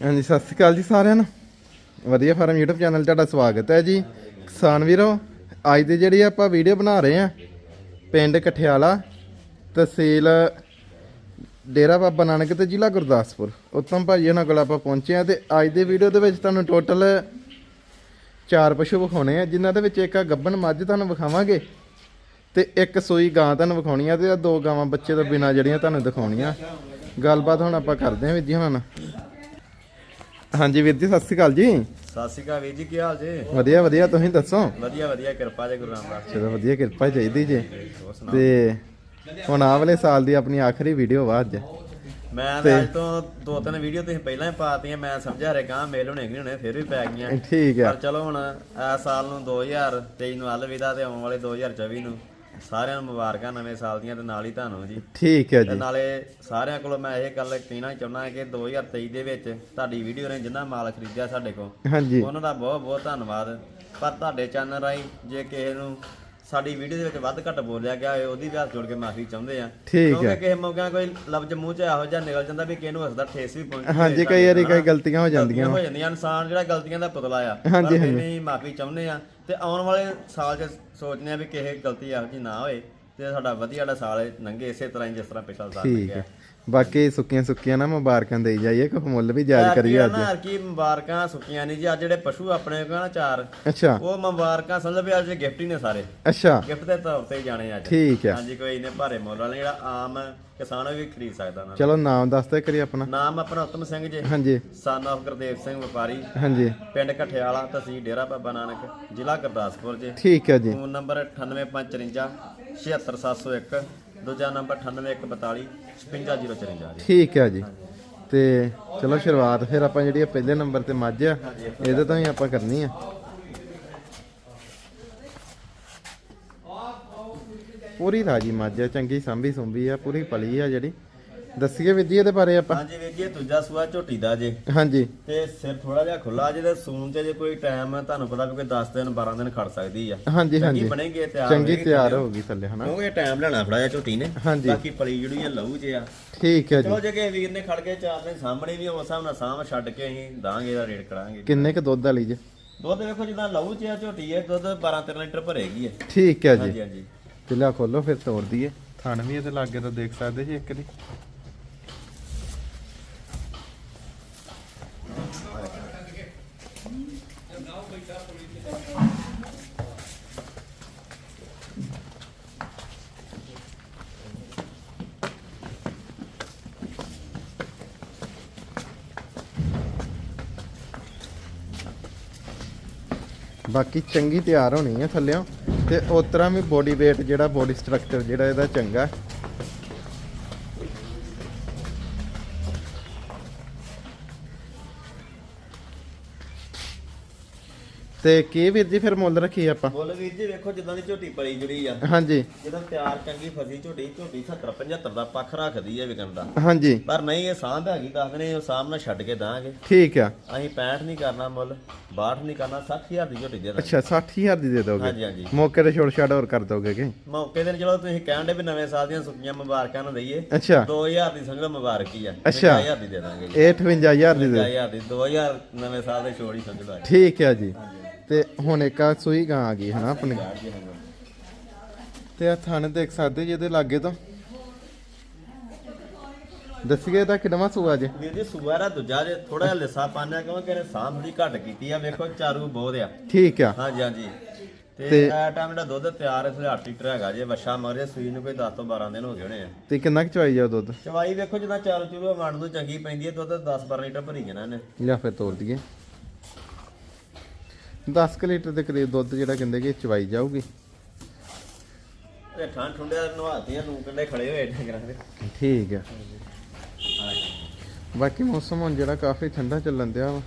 ਹਾਂਜੀ, ਸਤਿ ਸ਼੍ਰੀ ਅਕਾਲ ਜੀ ਸਾਰਿਆਂ ਨੂੰ। ਵਧੀਆ ਫਾਰਮ YouTube ਚੈਨਲ ਤੁਹਾਡਾ ਸਵਾਗਤ ਹੈ ਜੀ। ਕਿਸਾਨ ਵੀਰੋ, ਅੱਜ ਦੀ ਜਿਹੜੀ ਆਪਾਂ ਵੀਡੀਓ ਬਣਾ ਰਹੇ ਆ ਪਿੰਡ ਕਠਿਆਲਾ ਤਹਿਸੀਲ ਡੇਰਾ ਬਾਬਾ ਨਾਨਕ ਤੇ ਜ਼ਿਲ੍ਹਾ ਗੁਰਦਾਸਪੁਰ। ਉੱਤਮ ਭਾਜੀ ਉਹਨਾਂ ਕੋਲ ਆਪਾਂ ਪਹੁੰਚੇ ਆ ਤੇ ਅੱਜ ਦੀ ਵੀਡੀਓ ਦੇ ਵਿੱਚ ਤੁਹਾਨੂੰ ਟੋਟਲ ਚਾਰ ਪਸ਼ੂ ਵਿਖਾਉਣੇ ਆ, ਜਿਨ੍ਹਾਂ ਦੇ ਵਿੱਚ ਇੱਕ ਆ ਗੱਬਣ ਮੱਝ ਤੁਹਾਨੂੰ ਵਿਖਾਵਾਂਗੇ ਤੇ ਇੱਕ ਸੂਈ ਗਾਂ ਤੁਹਾਨੂੰ ਵਿਖਾਉਣੀ ਆ ਤੇ ਆ ਦੋ ਗਾਵਾਂ ਬੱਚੇ ਤੋਂ ਬਿਨਾ ਜਿਹੜੀਆਂ ਤੁਹਾਨੂੰ ਦਿਖਾਉਣੀਆਂ। ਗੱਲਬਾਤ ਹੁਣ ਆਪਾਂ ਕਰਦੇ ਹਾਂ ਵੀਰ ਜੀ ਹੁਣ ਨਾਲ। ਹਾਂਜੀ ਵੀਰ ਜੀ ਸਤਿ ਸ਼੍ਰੀ ਅਕਾਲ ਜੀ। ਸਤਿ ਸ਼੍ਰੀ ਅਕਾਲ ਵੀਰ ਜੀ ਕੀ ਹਾਲ ਜੇ? ਵਧੀਆ ਵਧੀਆ ਤੁਸੀਂ ਦੱਸੋ? ਵਧੀਆ ਵਧੀਆ ਕਿਰਪਾ ਜੇ ਗੁਰੂ ਰਾਮਦਾਸ ਚਲੋ ਵਧੀਆ ਕਿਰਪਾ ਚਾਹੀਦੀ ਜੀ। ਤੇ ਹੁਣ ਆਹ ਵਾਲੇ ਸਾਲ ਦੀ ਆਪਣੀ ਆਖਰੀ ਵੀਡੀਓ ਵਾ ਅੱਜ। ਮੈਂ ਤਾਂ ਅੱਜ ਤੋਂ ਦੋ ਤਿੰਨ ਵੀਡੀਓ ਤੁਸੀਂ ਪਹਿਲਾਂ ਹੀ ਪਾਤੀਆਂ ਮੈਂ ਸਮਝਿਆ ਰੇ ਗਾਂ ਮੇਲ ਹੋਣੇ ਨਹੀਂ ਹੋਣੇ ਫਿਰ ਵੀ ਪੈ ਗਈਆਂ। ਠੀਕ ਆ। ਪਰ ਚਲੋ ਹੁਣ ਇਸ ਸਾਲ ਨੂੰ 2023 ਨੂੰ ਅਲਵਿਦਾ ਤੇ ਆਉਣ ਵਾਲੇ 2024 ਨੂੰ। ਸਾਰਿਆਂ ਨੂੰ ਮੁਬਾਰਕਾਂ ਨਵੇਂ ਸਾਲ ਦੀਆਂ ਤੇ ਨਾਲ ਹੀ ਤੁਹਾਨੂੰ ਜੀ। ਠੀਕ ਹੈ ਤੇ ਜੀ। ਨਾਲੇ ਸਾਰਿਆਂ ਕੋਲੋਂ ਮੈਂ ਇਹ ਗੱਲ ਕਹਿਣਾ ਚਾਹੁੰਦਾ ਕਿ 2023 ਦੇ ਵਿੱਚ ਤੁਹਾਡੀ ਵੀਡੀਓ ਨੇ ਜਿੰਨਾ ਮਾਲ ਖਰੀਦਿਆ ਸਾਡੇ ਕੋਲ ਹਾਂਜੀ। ਉਹਨਾਂ ਦਾ ਬਹੁਤ ਬਹੁਤ ਧੰਨਵਾਦ। ਪਰ ਤੁਹਾਡੇ ਚੈਨਲ ਰਾਹੀਂ ਜੇ ਕਿਸੇ ਨੂੰ ਸਾਡੀ ਵੀਡੀਓ ਦੇ ਵਿੱਚ ਵੱਧ ਘੱਟ ਬੋਲਿਆ ਗਿਆ ਹੋਵੇ ਉਹਦੀ ਵੀ ਹੱਥ ਜੋੜ ਕੇ ਮਾਫੀ ਚਾਹੁੰਦੇ ਆ। ਠੀਕ ਕਿਉਂਕਿ ਹੈ। ਕਿਸੇ ਮੌਕਿਆਂ ਕੋਈ ਲਫ਼ਜ਼ ਮੂੰਹ 'ਚ ਇਹੋ ਜਿਹਾ ਨਿਕਲ ਜਾਂਦਾ ਵੀ ਕਿਸੇ ਨੂੰ ਹੱਸਦਾ ਠੇਸ ਵੀ ਪਹੁੰਚਦੀ ਹਾਂਜੀ ਕਈ ਵਾਰੀ ਕਈ ਗਲਤੀਆਂ ਹੋ ਜਾਂਦੀਆਂ। ਹੋ ਜਾਂਦੀਆਂ ਇਨਸਾਨ ਜਿਹੜਾ ਗਲਤੀਆਂ ਦਾ ਪੁਤਲਾ ਆ ਹਾਂਜੀ, ਨਹੀਂ ਮਾਫੀ ਚਾਹੁੰਦੇ ਆ। ਤੇ ਆਉਣ ਵਾਲੇ ਸਾਲ 'ਚ ਸੋਚਦੇ ਆ ਵੀ ਕਿਸੇ ਗਲਤੀ ਇਹੋ ਜਿਹੀ ਨਾ ਹੋਏ ਤੇ ਸਾਡਾ ਵਧੀਆ ਜਿਹੜਾ ਸਾਲ ਲੰਘੇ ਇਸੇ ਤਰ੍ਹਾਂ ਹੀ ਜਿਸ ਤਰ੍ਹਾਂ ਪਿਛਲਾ ਸਾਲ ਠੀਕ ਲੰਘਿਆ। ਹੈ। ਬਾਕੀ ਸੁੱਕੀਆਂ ਸੁੱਕੀਆਂ ਨਾ ਮੁਬਾਰਕਾਂ ਦੇਈ ਜਾਈਏ ਕੋਈ ਮੁੱਲ ਵੀ ਜਾਇਜ਼ ਕਰੀਏ ਅੱਜ। ਨਾ ਕੀ ਮੁਬਾਰਕਾਂ ਸੁੱਕੀਆਂ ਨਹੀਂ ਜੀ ਅੱਜ ਜਿਹੜੇ ਪਸ਼ੂ ਆਪਣੇ ਕੋਲ ਨਾ ਚਾਰ ਅੱਛਾ। ਉਹ ਮੁਬਾਰਕਾਂ ਸਮਝ ਵੀ ਅੱਜ ਗਿਫਟ ਹੀ ਨੇ ਸਾਰੇ। ਅੱਛਾ। ਗਿਫਟ ਦੇ ਤੌਰ ਤੇ ਹੀ ਜਾਣੇ ਅੱਜ। ਠੀਕ ਹੈ। ਹਾਂਜੀ ਕੋਈ ਇਹਨੇ ਭਾਰੇ ਮੁੱਲ ਵਾਲੇ ਜਿਹੜਾ ਆਮ ਕਿਸਾਨ ਵੀ ਖਰੀਦ ਸਕਦਾ ਨਾ ਚਲੋ ਨਾਮ ਦੱਸ ਦੇ ਕਰੀ ਆਪਣਾ। ਨਾਮ ਆਪਣਾ ਉਤਮ ਸਿੰਘ ਜੀ। ਹਾਂਜੀ। ਸਨ ਆਫ ਗੁਰਦੇਵ ਸਿੰਘ ਵਪਾਰੀ। ਹਾਂਜੀ। ਪਿੰਡ ਕਠਿਆਲਾ ਤਹਿਸੀਲ ਡੇਰਾ ਬਾਬਾ ਨਾਨਕ ਜ਼ਿਲ੍ਹਾ ਗੁਰਦਾਸਪੁਰ ਜੀ। ਠੀਕ ਹੈ ਜੀ। ਫੋਨ ਨੰਬਰ 98554 76701 ਦੂਜਾ ਨੰਬਰ 98142 55054 ਜੀ। ਠੀਕ ਹੈ ਜੀ। ਤੇ ਚਲੋ ਸ਼ੁਰੂਆਤ ਫਿਰ ਆਪਾਂ ਜਿਹੜੀ ਪਹਿਲੇ ਨੰਬਰ ਤੇ ਮੱਝ ਆ ਇਹਦੇ ਤੋਂ ਹੀ ਆਪਾਂ ਕਰਨੀ ਆ। ਪੂਰੀ ਰਾਜੀ ਮੱਝ ਆ ਚੰਗੀ ਸੰਭੀ ਸੁੰਭੀ ਆ ਪੂਰੀ ਪਲੀ ਆ ਜਿਹੜੀ। ਦੱਸੀਏ ਵੀਰ ਜੀ ਇਹਦੇ ਬਾਰੇ ਆਪਾਂ। ਹਾਂਜੀ ਵੀਰ ਜੀ ਇਹ ਦੂਜਾ ਸੂਆ ਝੋਟੀ ਦਾ ਜੇ। ਹਾਂਜੀ। ਤੇ ਸਿਰ ਥੋੜਾ ਜਿਹਾ ਖੁੱਲਾ ਜਿਹਦੇ ਸੂਨ ਤੇ ਜੇ ਕੋਈ ਟਾਈਮ ਤੁਹਾਨੂੰ ਪਤਾ ਕੋਈ 10 ਦਿਨ 12 ਦਿਨ ਖੜ ਸਕਦੀ ਆ। ਹਾਂਜੀ ਚੰਗੀ ਹਾਂਜੀ। ਬਣੇਗੀ ਤਿਆਰ ਚੰਗੀ ਹੋਏਗੀ ਤਿਆਰ ਹੋ ਗਈ ਥੱਲੇ ਹਨਾ। ਕਿਉਂਕਿ ਟਾਈਮ ਲੈਣਾ ਥੋੜਾ ਜਿਹਾ ਝੋਟੀ ਨੇ। ਹਾਂਜੀ। ਬਾਕੀ ਪਲੀ ਜਿਹੜੀ ਆ ਲਹੂ ਜੇ ਆ। ਠੀਕ ਹੈ ਜੀ। ਚਲੋ ਜੇ ਕਿਸੇ ਵੀਰ ਨੇ ਖੜ ਕੇ ਚਾਰ ਦਿਨ ਸਾਹਮਣੇ ਵੀ ਉਸ ਹਿਸਾਬ ਨਾਲ ਸਾਂਭ ਛੱਡ ਕੇ ਅਸੀਂ ਦਾਂਗੇ ਦਾ ਰੇਟ ਕਰਾਂਗੇ। ਕਿੰਨੇ ਕ ਦੁੱਧ ਵਾਲੀ ਜੀ? ਦੁੱਧ ਵੇਖੋ ਜਿੱਦਾਂ ਲਹੂ ਚ ਆ ਝੋਟੀ ਹੈ ਦੁੱਧ 12 13 ਲੀਟਰ ਭਰੇਗੀ ਹੈ ਠੀਕ ਹੈ ਜੀ। ਹਾਂਜੀ ਹਾਂਜੀ। ਲਿਆ ਖੋਲੋ ਫਿਰ ਤੋੜ ਦਈਏ। ਥਣ ਵੀ ਇਹਦੇ ਲਾਗੇ ਤਾਂ ਦੇਖ ਸਕਦੇ ਜੀ ਇੱਕ ਦੀ। ਬਾਕੀ ਚੰਗੀ ਤਿਆਰ ਹੋਣੀ ਹੈ ਥੱਲਿਓਂ। ਤੇ ਉਸ ਤਰ੍ਹਾਂ ਵੀ ਬੋਡੀ weight ਜਿਹੜਾ ਬੋਡੀ ਸਟਰਕਚਰ ਜਿਹੜਾ ਇਹਦਾ ਚੰਗਾ। ਤੇ ਕੀ ਵੀਰ ਜੀ ਫਿਰ ਮੁੱਲ ਰੱਖੀ ਆਪਾਂ? ਬੋਲ ਵੀਰ ਜੀ ਵੇਖੋ ਜਿੱਦਾਂ ਦੀ ਝੋਟੀ ਪਲੀ ਜੁੜੀ ਆ। ਹਾਂਜੀ। ਜਦੋਂ ਤਿਆਰ ਚੰਗੀ ਫਸੀ ਝੋਟੀ ਝੋਟੀ 70 75 ਦਾ ਪੱਖ ਰੱਖਦੀ ਹੈ ਵਿਕਣ ਦਾ। ਹਾਂਜੀ। ਪਰ ਨਹੀਂ ਇਹ ਸਾਂਭ ਹੈਗੀ ਦੱਸਦੇ ਨੇ ਉਹ ਸਾਹਮਣੇ ਛੱਡ ਕੇ ਦਾਂਗੇ। ਠੀਕ ਆ। ਅਸੀਂ 65 ਨਹੀਂ ਕਰਨਾ ਮੁੱਲ 62 ਨਹੀਂ ਕਰਨਾ 60000 ਦੀ ਝੋਟੀ ਦੇ ਦਾਂਗੇ। ਅੱਛਾ 60000 ਦੀ ਦੇ ਦੋਗੇ? ਹਾਂਜੀ ਹਾਂਜੀ। ਮੌਕੇ ਤੇ ਛੋੜ ਛਾੜ ਹੋਰ ਕਰ ਦੋਗੇ ਕਿ? ਮੌਕੇ ਤੇ ਚਲੋ ਤੁਸੀਂ ਕਹਿੰਦੇ ਵੀ ਨਵੇਂ ਸਾਲ ਦੀਆਂ ਸੁੱਕੀਆਂ ਮੁਬਾਰਕਾਂ ਨੂੰ ਦਈਏ। ਅੱਛਾ। 2000 ਦੀ ਸੰਗਤ ਮੁਬਾਰਕ ਹੀ ਆ। ਅੱਛਾ। 5000 ਦੀ ਦੇ ਦਾਂਗੇ ਜੀ। ਇਹ 58000 ਦੀ ਦੇ। 5000 ਦੀ 2000 ਨਵੇਂ ਸਾਲ ਦੇ ਛੋੜੀ ਸਮਝ। ਲਓ ਠੀਕ ਹੈ ਜੀ। ਤੇ ਹੁਣ ਇੱਕ ਆ ਸੂਈ ਗਾਂ ਆ ਗਈ ਹਨਾ ਆਪਣੀ। ਤੇ ਆ ਥਣ ਦੇਖ ਸਕਦੇ ਜੀ ਇਹਦੇ ਲਾਗੇ ਤੋਂ। ਦੱਸੀਏ ਇਹਦਾ ਕਿੰਨਵਾਂ ਸੂਆ ਜੇ। ਵੀਰ ਜੀ ਸੂਆ ਦੂਜਾ ਜੇ ਥੋੜਾ ਜਿਹਾ ਲਿਸਾ ਪਾਣਿਆ ਕਿਉਂਕਿ ਇਹਨੇ ਸਾਹ ਥੋੜੀ ਘੱਟ ਕੀਤੀ ਆ ਵੇਖੋ ਚਾਰੂ ਬਹੁਤ ਆ। ਠੀਕ ਆ। ਹਾਂਜੀ ਹਾਂਜੀ। ਤੇ ਤੇ- ਇਹ ਟਾਈਮ ਜਿਹੜਾ ਦੁੱਧ ਤਿਆਰ ਇਸ ਲਈ 8 ਲੀਟਰ ਹੈਗਾ ਜੇ ਵੱਛਾ ਮਰੇ ਸੂਈ ਨੂੰ ਕੋਈ 10 ਤੋਂ 12 ਦਿਨ ਹੋ ਗਏ ਹੋਣੇ ਆ। ਤੇ ਕਿੰਨਾ ਕੁ ਚਵਾਈ ਜਾ ਦੁੱਧ? ਚਵਾਈ ਵੇਖੋ ਜਿੱਦਾਂ ਚਾਰੂ ਚੂਰੂ ਮਣ ਨੂੰ ਚੰਗੀ ਪੈਂਦੀ ਹੈ ਦੁੱਧ 10 12 ਲੀਟਰ ਭਰੀ ਜਾਣਾ ਇਹਨੇ। ਲਿਆ ਫਿਰ ਤੋੜ ਦਈਏ। 10 ਕੁ ਲੀਟਰ ਦੇ ਕਰੀਬ ਦੁੱਧ ਜਿਹੜਾ ਕਹਿੰਦੇ ਕਿ ਚਵਾਈ ਜਾਊਗੀ। ਇਹ ਠੰਡ ਠੁੰਡੇ ਨੂੰ ਕੰਡੇ ਖੜੇ ਹੋਏ ਡੰਗਰਾਂ ਦੇ ਠੀਕ ਆ। ਬਾਕੀ ਮੌਸਮ ਹੁਣ ਜਿਹੜਾ ਕਾਫੀ ਠੰਡਾ ਚੱਲਣ ਦਿਆ ਵਾ।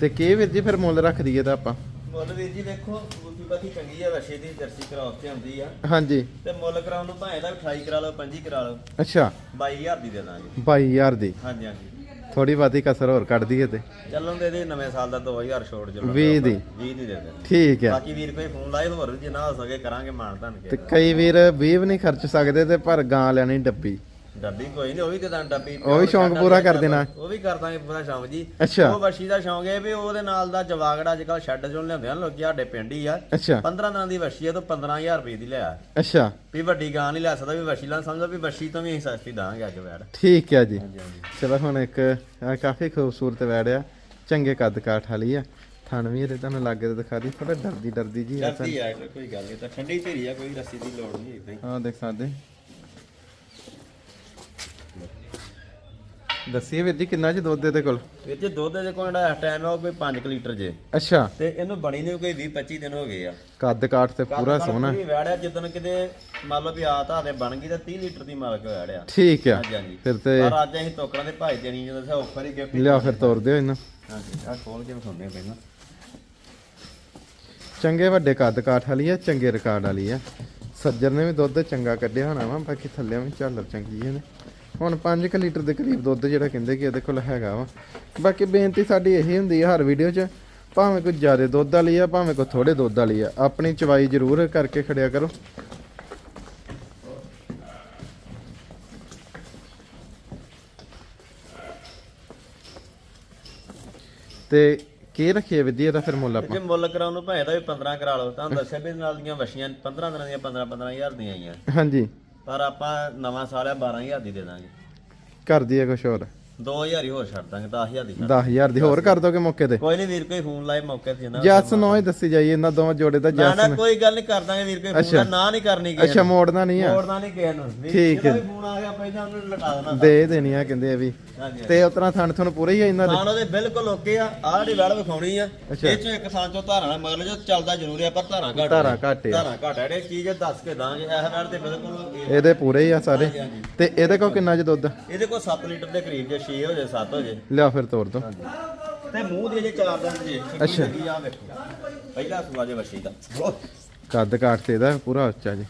ਤੇ ਕੀ ਵੀਰ ਜੀ ਫਿਰ ਮੁੱਲ ਰੱਖ ਦਈਏ ਤਾਂ ਆਪਾਂ। ਮੁੱਲ ਵੀਰ ਜੀ ਵੇਖੋ ਬੂਟੀ ਬਾਕੀ ਚੰਗੀ ਆ ਵਸ਼ੇ ਦੀ ਜਰਸੀ ਕਰਾਉ ਤੇ ਆਉਂਦੀ ਆ। ਹਾਂਜੀ। ਤੇ ਮੁੱਲ ਕਰਾਉਣ ਨੂੰ ਭਾਵੇਂ ਦਾ 28 ਕਰਾ ਲਓ 25 ਕਰਾ ਲਓ। ਅੱਛਾ। 22000 ਦੀ ਦੇ ਦਾਂਗੇ। 22000 ਦੀ। ਹਾਂਜੀ ਹਾਂਜੀ। ਥੋੜੀ ਬਾਤੀ ਕਸਰ ਹੋਰ ਕੱਢ ਦਈਏ ਤੇ। ਚੱਲਣ ਦੇ ਦੇ ਨਵੇਂ ਸਾਲ ਦਾ 2000 ਛੋੜ ਜੋ 20 ਦੀ। 20 ਦੀ ਦੇ ਦੇ। ਠੀਕ ਹੈ। ਬਾਕੀ ਵੀਰ ਕੋਈ ਫੋਨ ਲਾਏ ਹੋਰ ਜਿੰਨਾ ਹੋ ਸਕੇ ਕਰਾਂਗੇ ਮਾਨ ਧਨ ਤੇ ਕਈ ਵੀਰ 20 ਵੀ ਨਹੀਂ ਖਰਚ ਸਕਦੇ ਤੇ ਪਰ ਗਾਂ ਲੈਣੀ ਡੱਬੀ। ਡੱਬੀ ਕੋਈ ਨਹੀਂ ਉਹ ਵੀ ਤੇ ਦਾਂ ਡੱਬੀ ਉਹ ਵੀ ਸ਼ੌਂਕ ਪੂਰਾ ਕਰ ਦੇਣਾ। ਉਹ ਵੀ ਕਰ ਦਾਂਗੇ ਪੂਰਾ ਸ਼ੌਂਕ ਜੀ। ਅੱਛਾ। ਉਹ ਵਸ਼ੀ ਦਾ ਸ਼ੌਂਕ ਹੈ ਵੀ ਉਹਦੇ ਨਾਲ ਦਾ ਜਵਾਗੜਾ ਅੱਜ ਕੱਲ ਸ਼ੈੱਡ ਚੋਂ ਲਿਆਉਂਦੇ ਆ ਲੋਕੀ ਸਾਡੇ ਪਿੰਡ ਹੀ ਆ। ਅੱਛਾ। 15 ਦਿਨਾਂ ਦੀ ਵਸ਼ੀ ਆ ਤੋਂ 15000 ਰੁਪਏ ਦੀ ਲਿਆ। ਅੱਛਾ। ਵੀ ਵੱਡੀ ਗਾਂ ਨਹੀਂ ਲੈ ਸਕਦਾ ਵੀ ਵਸ਼ੀ ਲਾਂ ਸਮਝੋ ਵੀ ਵਸ਼ੀ ਤੋਂ ਵੀ ਅਸੀਂ ਸਸਤੀ ਦਾਂਗੇ ਅੱਜ ਵੈੜ। ਠੀਕ ਹੈ ਜੀ। ਚਲੋ ਹੁਣ ਇੱਕ ਕਾਫੀ ਖੂਬਸੂਰਤ ਵੈੜ ਆ। ਚੰਗੇ ਕੱਦ ਕਾਠ ਵਾਲੀ ਆ। ਥਣ ਵੀ ਇਹਦੇ ਤੁਹਾਨੂੰ ਲੱਗੇ ਤੇ ਦਿਖਾ ਦੀ ਥੋੜਾ ਡਰਦੀ ਡਰਦੀ ਜੀ ਆ ਕੋਈ ਗੱਲ ਨਹੀਂ ਤਾਂ ਠੰਡੀ ਧੀਰੀ ਆ ਕੋਈ ਰੱਸੀ ਦੀ ਲੋੜ ਨਹੀਂ ਇਦਾਂ ਹਾਂ ਦੇਖ ਸਕਦੇ। ਦੱਸੀਏ ਵੀਰ ਜੀ ਕਿੰਨਾ ਜੀ ਦੁੱਧ ਇਹਦੇ ਕੋਲ? ਵੀਰ ਜੀ ਦੁੱਧ ਦੇ ਕੋਲ ਜਿਹੜਾ ਟਾਈਮ ਆ ਉਹ ਕੋਈ 5 ਲੀਟਰ ਜੇ। ਅੱਛਾ। ਤੇ ਇਹਨੂੰ ਬਣੀ ਨੂੰ ਕੋਈ 20 25 ਦਿਨ ਹੋ ਗਏ ਆ। ਕੱਦ ਕਾਠ ਤੇ ਪੂਰਾ ਸੋਹਣਾ। ਵੀ ਵੜਿਆ ਜਿੱਦਣ ਕਿਤੇ ਮੰਨ ਲਓ ਵੀ ਆ ਤਾਂ ਤੇ ਬਣ ਗਈ ਤਾਂ 30 ਲੀਟਰ ਦੀ ਮਾਲਕ ਵੜਿਆ ਠੀਕ ਆ। ਹਾਂਜੀ ਫਿਰ ਤੇ ਪਰ ਅੱਜ ਅਸੀਂ ਟੋਕਰਾਂ ਦੇ ਭਾਈ ਦੇਣੀ ਜਦੋਂ ਸੇ ਆਫਰ ਹੀ ਗਿਫਟ ਲਿਆ ਫਿਰ ਤੋਰ ਦਿਓ ਇਹਨੂੰ। ਹਾਂਜੀ ਆ ਖੋਲ ਕੇ ਵਿਖਾਉਂਦੇ ਪਹਿਲਾਂ। ਚੰਗੇ ਵੱਡੇ ਕੱਦ ਕਾਠ ਵਾਲੀ ਆ ਚੰਗੇ ਰਿਕਾਰਡ ਵਾਲੀ ਆ। ਸੱਜਰ ਨੇ ਵੀ ਦੁੱਧ ਚੰਗਾ ਕੱਢਿਆ ਹੋਣਾ ਵਾ ਬਾਕੀ ਥੱਲੇ ਵੀ ਝਾਲਰ ਚੰਗੀ ਇਹਨੇ। ਹੁਣ 5 ਲੀਟਰ ਦੇ ਕਰੀਬ ਦੁੱਧ ਜਿਹੜਾ ਕਹਿੰਦੇ ਕਿ ਇਹਦੇ ਕੋਲ ਹੈਗਾ ਵਾ। ਬਾਕੀ ਬੇਨਤੀ ਸਾਡੀ ਇਹੀ ਹੁੰਦੀ ਆ ਹਰ ਵੀਡੀਓ 'ਚ ਭਾਵੇਂ ਕੋਈ ਜ਼ਿਆਦਾ ਦੁੱਧ ਵਾਲੀ ਆ ਭਾਵੇਂ ਕੋਈ ਥੋੜੇ ਦੁੱਧ ਵਾਲੀ ਆ ਆਪਣੀ ਚਵਾਈ ਜ਼ਰੂਰ ਕਰਕੇ ਖੜਿਆ ਕਰੋ। ਤੇ ਕੀ ਰੱਖੀਏ ਵਿਧੀ ਇਹਦਾ ਫਿਰ ਮੁੱਲ ਆਪਾਂ? ਜੇ ਮੁੱਲ ਕਰਾਉਣ ਨੂੰ ਭਾਵੇਂ ਤਾਂ ਵੀ 15 ਕਰਾ ਲਓ ਤੁਹਾਨੂੰ ਦੱਸਿਆ ਵੀ ਨਾਲ ਦੀਆਂ ਵਸ਼ੀਆਂ 15 ਦਿਨਾਂ ਦੀਆਂ 15 15000 ਦੀਆਂ ਆਈਆਂ। ਹਾਂਜੀ। ਪਰ ਆਪਾਂ ਨਵਾਂ ਸਾਲ ਆ 12000 ਦੀ ਦੇ ਦਾਂਗੇ। ਘਰ ਦੀ ਹੈ ਕੁਛ ਹੋਰ? 2000 ਹੀ ਹੋਰ ਛੱਡ ਦਾਂਗੇ 10000 ਦੀ ਛੱਡ 10000 ਦੀ ਹੋਰ ਕਰ ਦੋਗੇ ਮੌਕੇ ਤੇ? ਕੋਈ ਨਹੀਂ ਵੀਰ ਕੋਈ ਫੋਨ ਲਾਏ ਮੌਕੇ ਤੇ ਜਿੰਨਾ ਜੈਸ ਨੋ ਹੀ ਦੱਸੀ ਜਾਈਏ ਇਹਨਾਂ ਦੋਵਾਂ ਜੋੜੇ ਦਾ ਨਾ ਜੈਸ ਨਾ। ਕੋਈ ਗੱਲ ਨਹੀਂ ਕਰ ਦਾਂਗੇ ਵੀਰ ਕੋਈ ਫੋਨ ਨਾ ਨਹੀਂ ਕਰਨੀ ਕਿਸੇ ਅੱਛਾ ਮੋੜਨਾ ਨਹੀਂ ਆ। ਮੋੜਨਾ ਨਹੀਂ ਕਿਸੇ ਨੂੰ। ਵੀਰ ਠੀਕ ਜਦੋਂ ਵੀ ਫੋਨ ਆ ਗਿਆ ਪਹਿਲਾਂ ਉਹਨੂੰ ਲਟਾ ਦੇਣਾ। ਦੇ ਦੇਣੀ ਆ ਕਹਿੰਦੇ ਆ ਵੀ। ਹਾਂਜੀ ਤੇ ਉਤਰਾ ਥਣ ਤੁਹਾਨੂੰ ਪੂਰੇ ਹੀ ਆ ਇਹਨਾਂ ਦੇ। ਥਾਣ ਉਹਦੇ ਬਿਲਕੁਲ ਓਕੇ ਆ ਆਹ ਜਿਹੜੀ ਵੜ ਵਿਖਾਉਣੀ ਆ ਅੱਛਾ। ਇਹ ਚੋਂ ਇੱਕ ਥਾਂ ਚੋਂ ਧਾਰਾਂ ਨਾਲ ਮਗਰ ਜੋ ਚੱਲਦਾ ਜ਼ਰੂਰ ਆ ਪਰ ਧਾਰਾਂ ਘੱਟ ਧਾਰਾਂ ਘੱਟ ਆ। ਧਾਰਾਂ ਘੱਟ ਆ ਜਿਹੜੇ ਚੀਜ਼ ਦੱਸ ਕੇ ਦਾਂਗੇ ਇਹ ਵੜ ਤੇ ਬਿਲਕੁਲ ਇਹ- ਇਹਦੇ ਪੂਰੇ ਹੀ ਆ ਸਾਰੇ। ਹਾਂਜੀ। ਤੇ ਇਹਦੇ ਕੋਲ ਕਿੰਨਾ ਜੀ ਦੁੱਧ? ਇਹਦੇ ਕੋਲ 7 ਲੀਟਰ ਦੇ ਕਰੀਬ ਜੇ 6 ਹੋ ਜੇ 7 ਹੋ ਜੇ ਲਿਆ ਫਿਰ ਤੋਰ ਦੋ। ਤੇ ਮੂੰਹ ਦੇ ਜੇ ਚਾਰ ਦੰਦ ਜੇ ਅੱਛਾ। ਆ ਵੇਖੋ। ਪਹਿਲਾ ਸੂਆ ਜੇ ਵਸ਼ੀ ਦਾ। ਕੱਦ ਕਾਠ ਤੇ ਇਹਦਾ ਪੂਰਾ ਉੱਚਾ ਜੀ।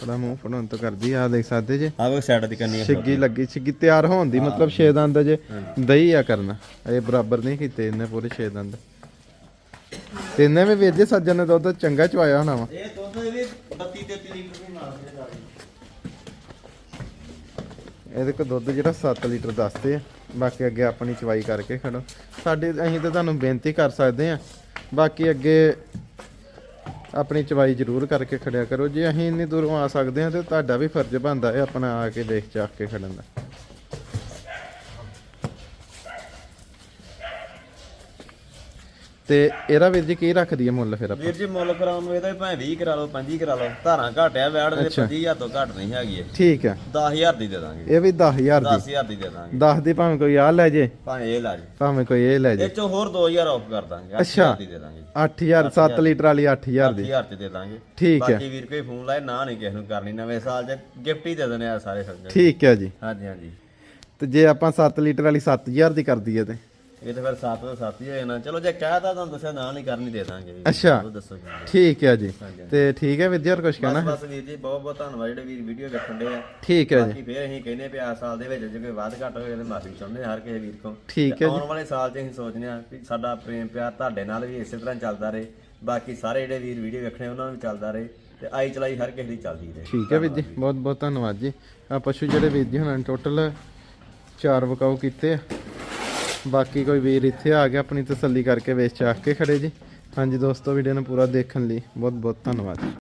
ਥੋੜਾ ਮੂੰਹ ਫੜਾਉਣ ਤੋਂ ਕਰਦੀ ਆ ਦੇਖ ਸਕਦੇ ਜੇ। ਆ ਵੇ ਸਾਈਡ ਦੀ ਕੰਨੀ ਛਿੱਗੀ ਲੱਗੀ ਛਿੱਗੀ ਤਿਆਰ ਹੋਣ ਦੀ ਮਤਲਬ ਛੇ ਦੰਦ ਜੇ। ਦਹੀਂ ਆ ਕਰਨਾ। ਇਹ ਬਰਾਬਰ ਨਹੀਂ ਕੀਤੇ ਇਹਨੇ ਪੂਰੇ ਛੇ ਦੰਦ। ਤੇ ਇਹਨੇ ਵੀ ਵੇਜੇ ਸੱਜਣ ਨੇ ਦੁੱਧ ਚੰਗਾ ਚਵਾਇਆ ਹੋਣਾ ਵਾ। ਇਹ ਦੁੱਧ ਇਹ ਵੀ 32 33 ਲੀਟਰ ਇਹਦੇ ਕੋਲ ਦੁੱਧ ਜਿਹੜਾ 7 ਲੀਟਰ ਦੱਸਦੇ ਆ। ਬਾਕੀ ਅੱਗੇ ਆਪਣੀ ਚਵਾਈ ਕਰਕੇ ਖੜੋ। ਸਾਡੇ ਅਸੀਂ ਤਾਂ ਤੁਹਾਨੂੰ ਬੇਨਤੀ ਕਰ ਸਕਦੇ ਆ। ਬਾਕੀ ਅੱਗੇ ਆਪਣੀ ਚਵਾਈ ਜ਼ਰੂਰ ਕਰਕੇ ਖੜਿਆ ਕਰੋ। ਜੇ ਅਸੀਂ ਇੰਨੀ ਦੂਰੋਂ ਆ ਸਕਦੇ ਆ ਤੇ ਤੁਹਾਡਾ ਵੀ ਫਰਜ਼ ਬਣਦਾ ਹੈ ਆਪਣਾ ਆ ਕੇ ਦੇਖ ਚਾਖ ਕੇ ਖੜਨ ਦਾ। ਤੇ ਇਹਦਾ ਵੀਰ ਜੀ ਕੀ ਰੱਖਦੀ ਹੈ ਮੁੱਲ ਫਿਰ ਆਪਾਂ? ਵੀਰ ਜੀ ਮੁੱਲ ਕਰਾਉਣ ਨੂੰ ਇਹਦਾ ਭਾਵੇਂ 20 ਕਰਾ ਲਓ 25 ਕਰਾ ਲਓ ਧਾਰਾਂ ਘਟਿਆ ਵੈੜ ਦੇ ਅੱਛਾ। 25000 ਤੋਂ ਘੱਟ ਨਹੀਂ ਹੈਗੀ ਇਹ। ਠੀਕ ਹੈ 10000 ਦੀ ਦੇ ਦਾਂਗੇ। ਇਹ ਵੀ 10000 ਦੀ। 10000 ਦੀ ਦੇ ਦਾਂਗੇ। 10 ਦੀ ਭਾਵੇਂ ਕੋਈ ਆ ਲੈ ਜੇ। ਭਾਵੇਂ ਇਹ ਲਾ ਜੀ। ਭਾਵੇਂ ਕੋਈ ਇਹ ਲੈ ਇਹ ਜੇ ਚੋਂ ਹੋਰ 2000 ਆਫ ਕਰ ਦਾਂਗੇ ਅੱਛਾ। 8000 ਦੀ ਦੇ ਦਾਂਗੇ। 8000 7 ਲੀਟਰ ਵਾਲੀ 8000 ਦੀ। 8000 ਚ ਦੇ ਦਾਂਗੇ। ਠੀਕ ਹੈ ਬਾਕੀ ਵੀਰ ਕੋਈ ਫੋਨ ਲਾਏ ਨਾ ਨਹੀਂ ਕਿਸੇ ਨੂੰ ਕਰਨੀ ਨਵੇਂ ਸਾਲ 'ਚ ਗਿਫਟ ਹੀ ਦੇ ਦੇਣੇ ਆ ਸਾਰੇ ਸੱਜਣ ਠੀਕ ਹੈ ਜੀ। ਹਾਂਜੀ ਹਾਂਜੀ। ਤੇ ਜੇ ਆਪਾਂ 7 ਲੀਟਰ ਵਾਲੀ 7000 ਦੀ ਕਰ ਦਈਏ ਤੇ? ਇਹ ਤਾਂ ਫਿਰ 7 ਤੋਂ 7 ਹੀ ਹੋ ਜਾਣਾ। ਚਲੋ ਜੇ ਕਹਿਤਾ ਤੁਹਾਨੂੰ ਦੱਸਿਆ ਨਾ ਨਹੀਂ ਕਰਨੀ ਦੇ ਦਾਂਗੇ ਵੀਰ। ਅੱਛਾ। ਉਹ ਦੱਸੋ ਜੀ ਠੀਕ ਹੈ ਜੀ। ਤੇ ਠੀਕ ਹੈ ਵਿਦਿਆ ਹੋਰ ਕੁਝ ਕਹਿਣਾ? ਬਸ ਬਸ ਵੀਰ ਜੀ ਬਹੁਤ ਬਹੁਤ ਧੰਨਵਾਦ ਜਿਹੜੇ ਵੀਰ ਵੀਡੀਓ ਵੇਖਣ ਦੇ ਆ। ਠੀਕ ਹੈ ਜੀ। ਬਾਕੀ ਫੇਰ ਅਸੀਂ ਕਹਿੰਦੇ ਪਿਆ ਸਾਲ ਦੇ ਵਿੱਚ ਜੇ ਕੋਈ ਵਾਧ ਘਟ ਹੋਵੇ ਤੇ ਮਾਫੀ ਚਾਹੁੰਦੇ ਹਾਂ ਹਰ ਕਿਸੇ ਵੀਰ ਕੋਲ। ਠੀਕ ਤੇ ਹੈ ਜੀ। ਆਉਣ ਵਾਲੇ ਸਾਲ 'ਚ ਅਸੀਂ ਸੋਚਦੇ ਹਾਂ ਕਿ ਸਾਡਾ ਪ੍ਰੇਮ ਪਿਆਰ ਤੁਹਾਡੇ ਨਾਲ ਵੀ ਇਸੇ ਤਰ੍ਹਾਂ ਚੱਲਦਾ ਰਹੇ। ਬਾਕੀ ਸਾਰੇ ਜਿਹੜੇ ਵੀਰ ਵੀਡੀਓ ਵੇਖਣੇ ਉਹਨਾਂ ਨੂੰ ਵੀ ਚੱਲਦਾ ਰਹੇ ਤੇ ਆਈ ਚਲਾਈ ਹਰ ਕਿਸੇ ਦੀ ਚੱਲਦੀ ਰਹੇ। ਠੀਕ ਹੈ ਵੀਰ ਜੀ ਬਹੁਤ ਬਹੁਤ ਧੰਨਵਾਦ ਜੀ। ਆ ਪਸ਼ੂ ਜਿਹੜੇ ਵੀਰ ਜੀ ਹੁਣਾਂ ਟੋਟਲ ਚਾਰ ਵਕਾਊ ਕੀਤੇ ਆ। ਬਾਕੀ ਕੋਈ ਵੀਰ ਇੱਥੇ ਆ ਕੇ ਆਪਣੀ ਤਸੱਲੀ ਕਰਕੇ ਵੇਚ ਚਾਖ ਕੇ ਖੜੇ ਜੀ। ਹਾਂਜੀ ਦੋਸਤੋ ਵੀਡੀਓ ਨੂੰ ਪੂਰਾ ਦੇਖਣ ਲਈ ਬਹੁਤ ਬਹੁਤ ਧੰਨਵਾਦ।